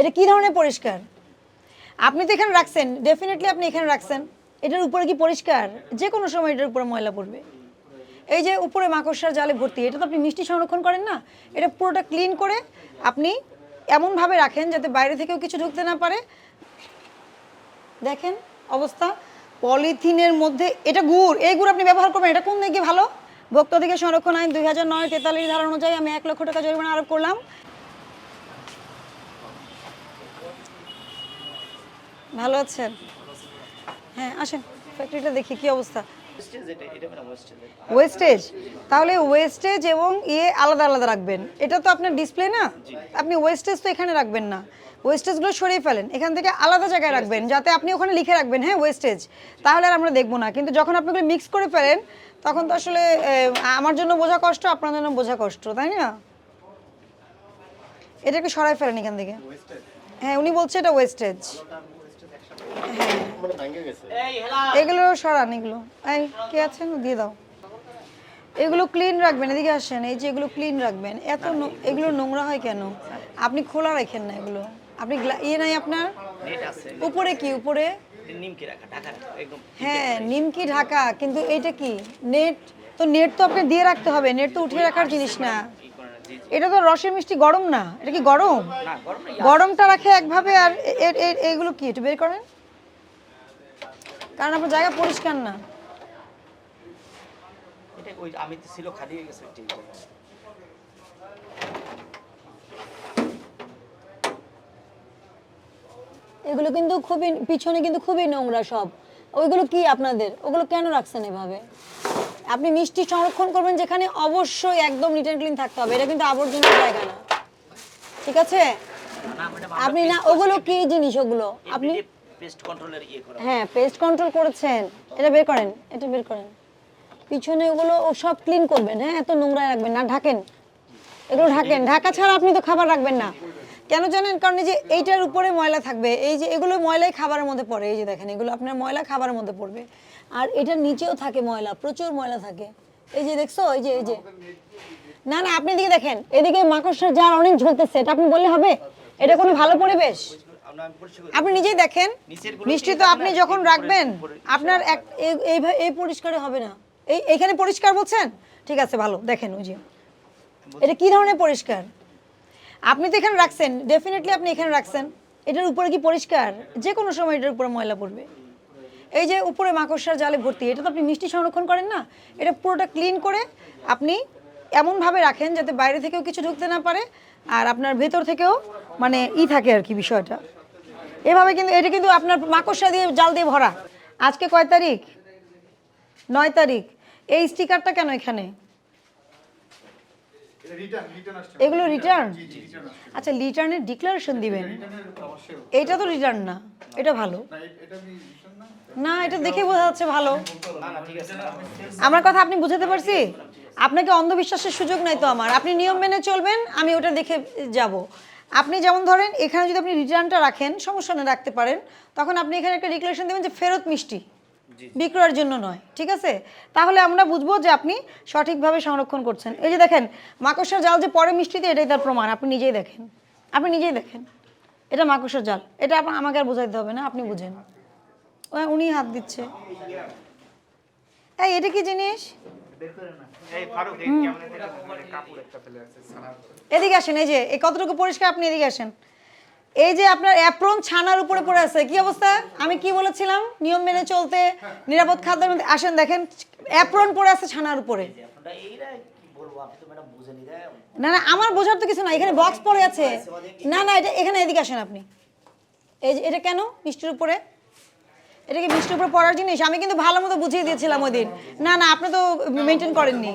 এটা কি ধরনের পরিষ্কার? আপনি তো এখানে রাখছেন ডেফিনেটলি আপনি এখানে রাখছেন। এটার উপরে কি পরিষ্কার? যে কোনো সময় এটার উপরে ময়লা পড়বে। এই যে উপরে মাকড়সার জালে ভর্তি, এটা তো আপনি মিষ্টি সংরক্ষণ করেন না? এটা পুরোটা ক্লিন করে আপনি এমনভাবে রাখেন যাতে বাইরে থেকেও কিছু ঢুকতে না পারে। দেখেন অবস্থা, পলিথিনের মধ্যে, এটা গুড়, এই গুড় আপনি ব্যবহার করবেন, এটা কোন দিকে ভালো? ভোক্তাধিকার সংরক্ষণ আইন দুই হাজার নয় তেতাল্লিশ ধারা অনুযায়ী আমি এক লক্ষ টাকা জরিমানা আরোপ করলাম। ভালো আছেন? হ্যাঁ আসেন ফ্যাক্টরিটা দেখি কি অবস্থা। ওয়েস্টেজ তাহলে ওয়েস্টেজ এবং ইয়ে আলাদা আলাদা রাখবেন। এটা তো আপনার ডিসপ্লে না? আপনি ওয়েস্টেজ তো এখানে রাখবেন না। ওয়েস্টেজগুলো সরিয়ে ফেলেন। এখান থেকে আলাদা জায়গায় রাখবেন যাতে আপনি ওখানে লিখে রাখবেন হ্যাঁ ওয়েস্টেজ তাহলে আর আমরা দেখব না। কিন্তু যখন আপনি ওগুলো মিক্স করে ফেলেন তখন তো আসলে আমার জন্য বোঝা কষ্ট আপনার জন্য বোঝা কষ্ট তাই না? এটাকে সরাই ফেলেন এখান থেকে। হ্যাঁ উনি বলছে এটা ওয়েস্টেজ এগুলো সরান এগুলো। এই কে আছেন? দিয়ে দাও। এগুলো ক্লিন রাখবেন এদিকে আসেন। এই যে এগুলো ক্লিন রাখবেন এত এগুলো নোংরা হয় কেন? আপনি খোলা রাখেন না এগুলো। আপনি গ্লা- ইয়ে নাই আপনার? উপরে কি উপরে? নিমকি রাখা ঢাকা রাখা একদম হ্যাঁ নিমকি ঢাকা কিন্তু এইটা কি? নেট তো নেট তো আপনি দিয়ে রাখতে হবে নেট তো উঠিয়ে রাখার জিনিস না। এটা তো রসের মিষ্টি গরম না এটা কি গরম? না গরম না গরমটা রাখে একভাবে আর এগুলো কি একটু বের করেন। কারণ আপনার জায়গা পরিষ্কার না। এটা ওই আমি তো ছিল খালি হয়ে গেছে এগুলো কিন্তু খুবই পিছনে কিন্তু খুবই নোংরা সব। ওইগুলো কি আপনাদের? ওগুলো কেন রাখছেন এভাবে? আপনি মিষ্টি সংরক্ষণ করবেন যেখানে অবশ্যই একদম নিট অ্যান্ড ক্লিন থাকতে হবে। এটা কিন্তু আবর্জনার জায়গা না। ঠিক আছে? আপনি না ওগুলো কি জিনিস ওগুলো? আপনি পেস্ট কন্ট্রোলের ইয়ে করা। হ্যাঁ পেস্ট কন্ট্রোল করেছেন। এটা বের করেন, এটা বের করেন। পিছনে ওগুলো ও সব ক্লিন করবেন হ্যাঁ এত নোংরা রাখবেন না, ঢাকেন। এগুলো ঢাকেন। ঢাকা ছাড়া আপনি তো খাবার রাখবেন না। কেন জানেন? কারণ এই যে এইটার উপরে ময়লা থাকবে, এই যে এগুলো ময়লাই খাবারের মধ্যে পড়ে, এই যে দেখেন, এগুলো আপনার ময়লা খাবারের মধ্যে পড়বে। আর এটার নিচেও থাকে ময়লা, প্রচুর ময়লা থাকে। এই যে দেখছ, এই যে এই যে। না না, আপনি এদিকে দেখেন, এদিকে মাকড়সার জার অনেক ঝুলতেছে, এটা আপনি বললে হবে? এটা কোনো ভালো পরিবেশ? আপনি নিজেই দেখেন। মিষ্টি তো আপনি যখন রাখবেন আপনার এক এই পরিষ্কারে হবে না। এই এখানে পরিষ্কার বলছেন? ঠিক আছে ভালো দেখেন ওই যে। এটা কি ধরনের পরিষ্কার? আপনি তো এখানে রাখছেন ডেফিনেটলি আপনি এখানে রাখছেন। এটার উপরে কি পরিষ্কার? যে কোনো সময় এটার উপরে ময়লা পড়বে। এই যে উপরে মাকড়সার জালে ভর্তি এটা তো আপনি মিষ্টি সংরক্ষণ করেন না? এটা পুরোটা ক্লিন করে আপনি এমনভাবে রাখেন যাতে বাইরে থেকেও কিছু ঢুকতে না পারে আর আপনার ভেতর থেকেও মানে ই থাকে আর কি বিষয়টা। এভাবে কিন্তু এটা কিন্তু আপনার মাকড়সা দিয়ে জাল দিয়ে ভরা। আজকে কয় তারিখ? নয় তারিখ। এই স্টিকারটা কেন এখানে? এগুলো রিটার্ন আচ্ছা রিটার্নের ডিক্লারেশন দিবেন। এটা তো রিটার্ন না। এটা ভালো। না এটা দেখে বোঝা যাচ্ছে ভালো। না না ঠিক আছে। আমার কথা আপনি বুঝাতে পারছি? আপনাকে অন্ধবিশ্বাসের সুযোগ নাই তো আমার। আপনি নিয়ম মেনে চলবেন আমি ওটা দেখে যাব। আপনি যেমন ধরেন এখানে যদি আপনি রিটার্নটা রাখেন সমস্যা না রাখতে পারেন তখন আপনি এখানে একটা ডিক্লারেশন দেবেন যে ফেরত মিষ্টি। বিক্রয়ের জন্য নয় ঠিক আছে? তাহলে আমরা বুঝব যে আপনি সঠিকভাবে সংরক্ষণ করছেন। এই যে দেখেন মাকড়সার জাল যে পরে মিষ্টিতে এটাই তার প্রমাণ। আপনি নিজেই দেখেন। আপনি নিজেই দেখেন। এটা মাকড়সার জাল। এটা আপা- আমাকে আর বোঝাইতে হবে না আপনি বুঝেন। ও উনি হাত দিচ্ছে। এই এটা কি জিনিস? সারা এদিকে আসেন এই যে এই কতটুকু পরিষ্কার আপনি এদিকে আসেন? এই যে আপনার অ্যাপ্রন ছানার উপরে পড়ে আছে কি অবস্থা? আমি কি বলেছিলাম? নিয়ম মেনে চলতে নিরাপদ খাদ্যের মধ্যে আসেন দেখেন অ্যাপ্রন পড়ে আছে ছানার উপরে। না না আমার বোঝার তো কিছু না এখানে বক্স পড়ে আছে। না না এটা এখানে এদিকে আসেন আপনি। এই যে এটা কেন? মিষ্টির উপরে? এটা কি মিষ্টির উপরে পড়ার জিনিস, আমি কিন্তু ভালো মতো বুঝিয়ে দিয়েছিলাম ওই দিন। না না, আপনি তো মেনটেন করেননি।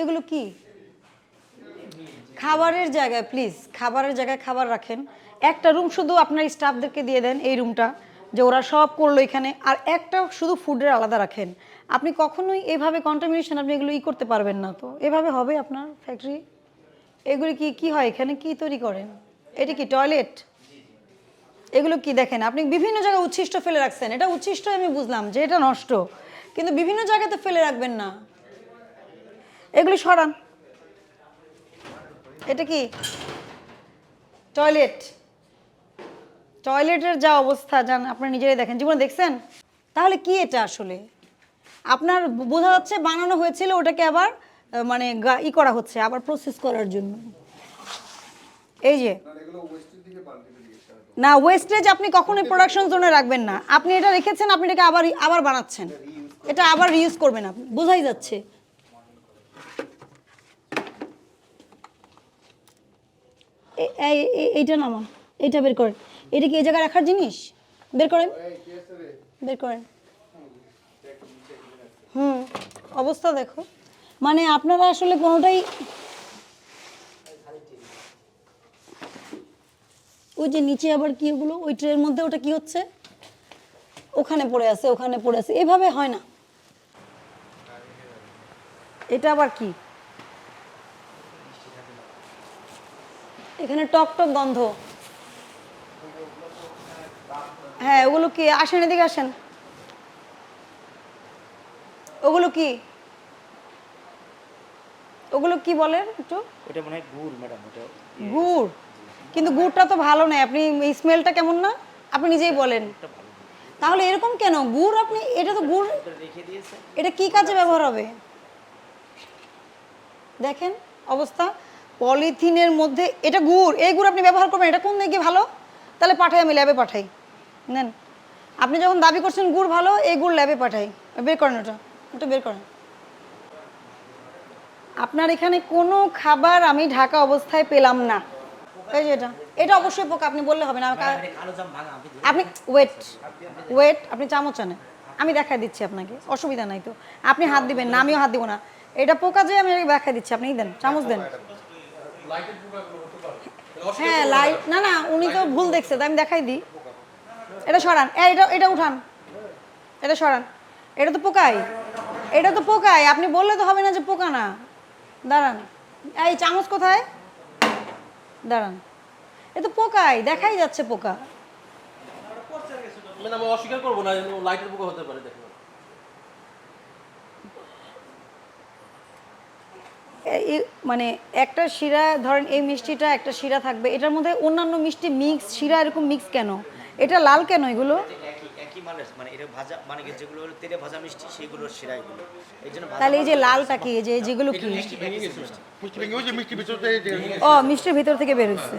এগুলো কি? খাবারের জায়গায় প্লিজ খাবারের জায়গায় খাবার রাখেন। একটা রুম শুধু আপনার স্টাফদেরকে দিয়ে দেন এই রুমটা যে ওরা সব করল এখানে, আর একটা শুধু ফুডের আলাদা রাখেন। আপনি কখনোই এভাবে কন্টামিনেশন আপনি এগুলো ই করতে পারবেন না তো। এভাবে হবে আপনার ফ্যাক্টরি এগুলি কি কি হয় এখানে? কি তৈরি করেন? এটা কি টয়লেট এগুলো কি দেখেন? আপনি বিভিন্ন জায়গায় উচ্ছিষ্ট ফেলে রাখছেন। এটা উচ্ছিষ্ট আমি বুঝলাম যে এটা নষ্ট। কিন্তু বিভিন্ন জায়গাতে ফেলে রাখবেন না। এগুলি সরান। এটা কি? টয়লেট টয়লেটের যা অবস্থা যান আপনি নিজেরাই দেখেন। জীবনে দেখছেন? তাহলে কি এটা আসলে? আপনার বোঝা যাচ্ছে বানানো হয়েছিল ওটাকে আবার মানে ই করা হচ্ছে, আবার প্রসেস করার জন্য। এই যে। না ওয়েস্টেজ আপনি কখনোই প্রোডাকশন জোনে রাখবেন না। আপনি এটা রেখেছেন, আপনি এটাকে আবার আবার বানাচ্ছেন। এটা আবার রিউজ করবেন আপনি, বোঝাই যাচ্ছে। এইটা নামান, এইটা বের করেন। এটা কি এই জায়গায় রাখার জিনিস? বের করেন। বের করেন। হুম, অবস্থা দেখো। মানে আপনারা আসলে কোনোটাই ওই যে নিচে আবার কি ওগুলো? ওই ট্রের মধ্যে ওটা কি হচ্ছে? ওখানে পড়ে আছে, ওখানে পড়ে আছে। এভাবে হয় না। এটা আবার কি? এখানে টক টক গন্ধ। হ্যাঁ ওগুলো কি? আসেন এদিকে আসেন। ওগুলো কি? ওগুলো কি বলেন একটু? ওটা মনে হয় গুড় ম্যাডাম ওটা গুড়। কিন্তু গুড়টা তো ভালো নয়। আপনি এই স্মেলটা কেমন না? আপনি নিজেই বলেন। তাহলে এরকম কেন? গুড় আপনি এটা তো গুড়। এটা কি কাজে ব্যবহার হবে? দেখেন অবস্থা। পলিথিনের মধ্যে এটা গুড়। এই গুড় আপনি ব্যবহার করবেন এটা কোন দিকে ভালো? তাহলে পাঠাই আমি ল্যাবে পাঠাই। নেন। আপনি যখন দাবি করছেন গুড় ভালো এই গুড় ল্যাবে পাঠাই। বের করেন ওটা। ওটা বের করেন। আপনার এখানে কোনো খাবার আমি ঢাকা অবস্থায় পেলাম না। এই যে এটা এটা অবশ্যই পোকা আপনি বললে হবে না। আপনি ওয়েট ওয়েট আপনি চামচ আনেন। আমি দেখাই দিচ্ছি আপনাকে অসুবিধা নাই তো। আপনি হাত দিবেন না আমিও হাত দিব না। এটা পোকা যে আমি দেখাই দিচ্ছি আপনি দেন চামচ দেন। হ্যাঁ লাইট না না উনি তো ভুল দেখছে তাই আমি দেখাই দিই। এটা সরান এটা এটা উঠান। এটা সরান। এটা তো পোকাই। এটা তো পোকাই আপনি বললে তো হবে না যে পোকা না। দাঁড়ান। এই চামচ কোথায়? দাঁড়ান। এ তো পোকাই দেখাই যাচ্ছে পোকা। মানে আমি অস্বীকার করব না লাইটের পোকা হতে পারে দেখুন। মানে একটা শিরা ধরেন এই মিষ্টিটা একটা শিরা থাকবে এটার মধ্যে অন্যান্য মিষ্টি মিক্স শিরা এরকম মিক্স কেন? এটা লাল কেন এগুলো? একই মালের মানে এটা ভাজা মানে কি যেগুলো হলো তেলে ভাজা মিষ্টি সেগুলোর এগুলো এই জন্য তাহলে এই যে লালটা কি এই যে যেগুলো কি? মিষ্টি ভেঙে গেছে মিষ্টি মিষ্টি। ভেঙে ওই যে মিষ্টি ভিতরতে এই ও মিষ্টির ভিতর থেকে বের হচ্ছে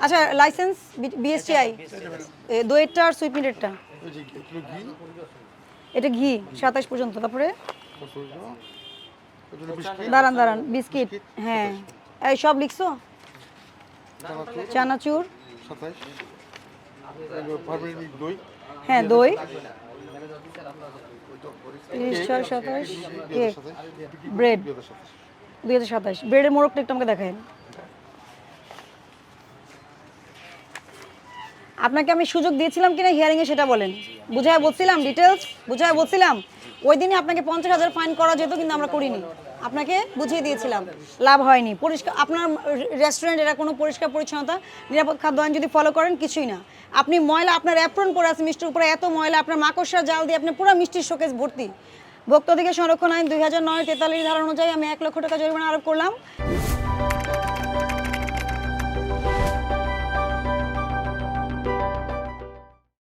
আচ্ছা লাইসেন্স বিএসটিআই দইয়েরটা আর সুইট মিটেরটা এটা ঘি সাতাশ পর্যন্ত তারপরে? দাঁড়ান দাঁড়ান বিস্কিট হ্যাঁ। এই সব লিখছো? চানাচুর? সাতাইশ। পারমানেন্ট দই। হ্যাঁ দই। তিরিশ ছয় সাতাশ ব্রেড। দুই হাজার সাতাশ ব্রেডের মোড়কটা একটু আমাকে দেখান আপনাকে আমি সুযোগ দিয়েছিলাম কিনা হিয়ারিংয়ে সেটা বলেন। বুঝায় বলছিলাম ডিটেলস বুঝায় বলছিলাম। ওই দিনে আপনাকে পঞ্চাশ হাজার ফাইন করা যেত কিন্তু আমরা করিনি। আপনাকে বুঝিয়ে দিয়েছিলাম, লাভ হয়নি। পরিষ্কার, আপনার রেস্টুরেন্ট এটা কোনো পরিষ্কার পরিচ্ছন্নতা, নিরাপদ খাদ্য আইন যদি ফলো করেন, কিছুই না। আপনি ময়লা, আপনার অ্যাপ্রন পরে আছে, মিষ্টির উপরে এত ময়লা, আপনার মাকড়সা জাল দিয়ে আপনি পুরো মিষ্টির শোকেস ভর্তি। ভোক্তাধিকার সংরক্ষণ আইন দুই হাজার নয় তেতাল্লিশ ধারা অনুযায়ী আমি এক লক্ষ টাকা জরিমানা আরোপ করলাম।